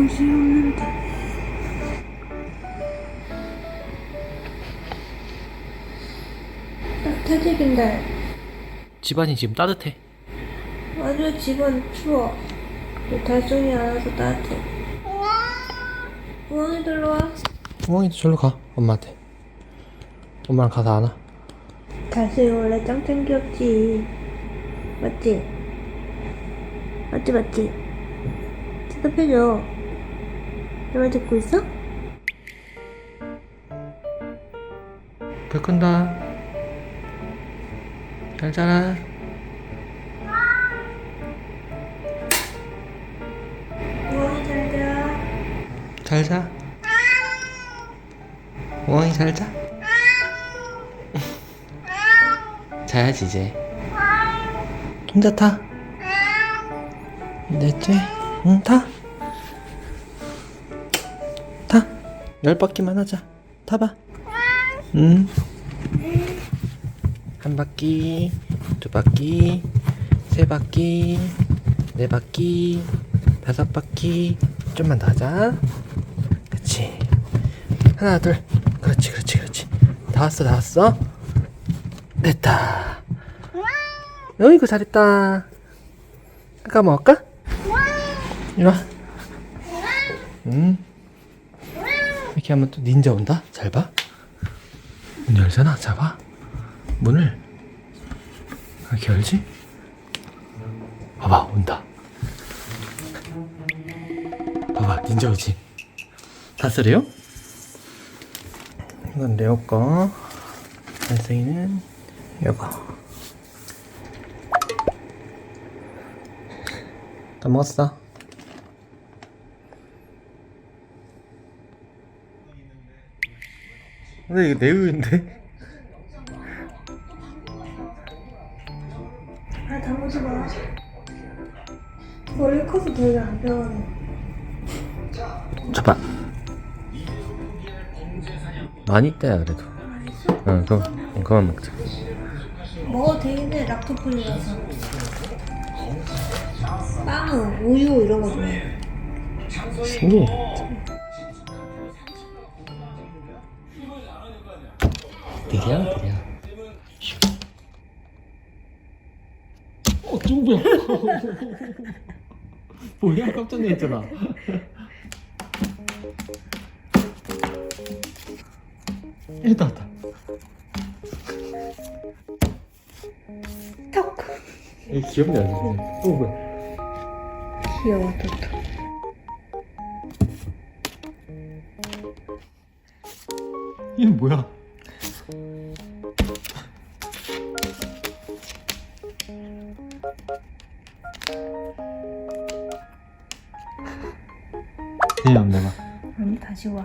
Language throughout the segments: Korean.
곳이 없는데 따뜻해진데 집안이 지금 따뜻해. 아주 집안 추워 달성이 알아서 따뜻해 우왕이 들러와 구멍이도 절로 가. 엄마한테. 엄마랑 가서 안아. 달성이 원래 짱짱 귀엽지 맞지? 맞지 맞지? 대답해줘 내말 듣고 있어? 배 큰다. 잘 자라. 우왕이 잘 자 잘 자. 우왕이 잘 자. 자야지 이제. 혼자 타. 됐지? 응 타. 타. 열 바퀴만 하자. 타봐. 응. 한 바퀴, 두 바퀴, 세 바퀴, 네 바퀴, 다섯 바퀴. 좀만 더 하자. 그렇지. 하나, 둘. 그렇지, 그렇지, 그렇지. 다 왔어, 다 왔어. 됐다. 어이구, 잘했다. 아까 먹을까? 이리 와. 응. 이렇게 하면 또 닌자 온다. 잘 봐. 문 열잖아. 잡아. 문을. 이렇게 열지? 봐봐, 온다. 봐봐, 닌자 오지? 다스래요? 이건 레오 거. 달성이는 이거. 다 먹었어. 근데 이거 내 우유인데? 아 담으지 마 원래 커서 되게 안 배워네 줘봐. 많이 있다야 그래도. 응, 그럼 그만 먹자. 먹어도 되겠네 락토플이라서 빵, 우유 이런 거 좋아해 신기해. 느려 느려. 어, 뚱보야. 뭐야 깜짝 놀랐잖아. 에다 왔다. 턱 이 귀엽네 아주. 어 뭐야? 귀여워 토토 얘는 뭐야? 재미없네 봐. 아니 다시 와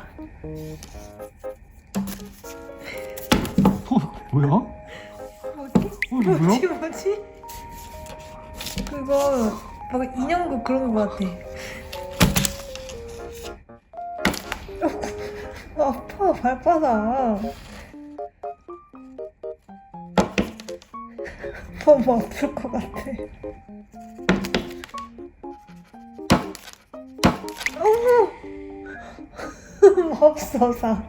어, 뭐야? 뭐지? 어, 이거 뭐야? 뭐지 뭐지? 그거 막 인형극 그런 거 같아 어, 아파 발바닥 너무 아플 것 같아 맙소사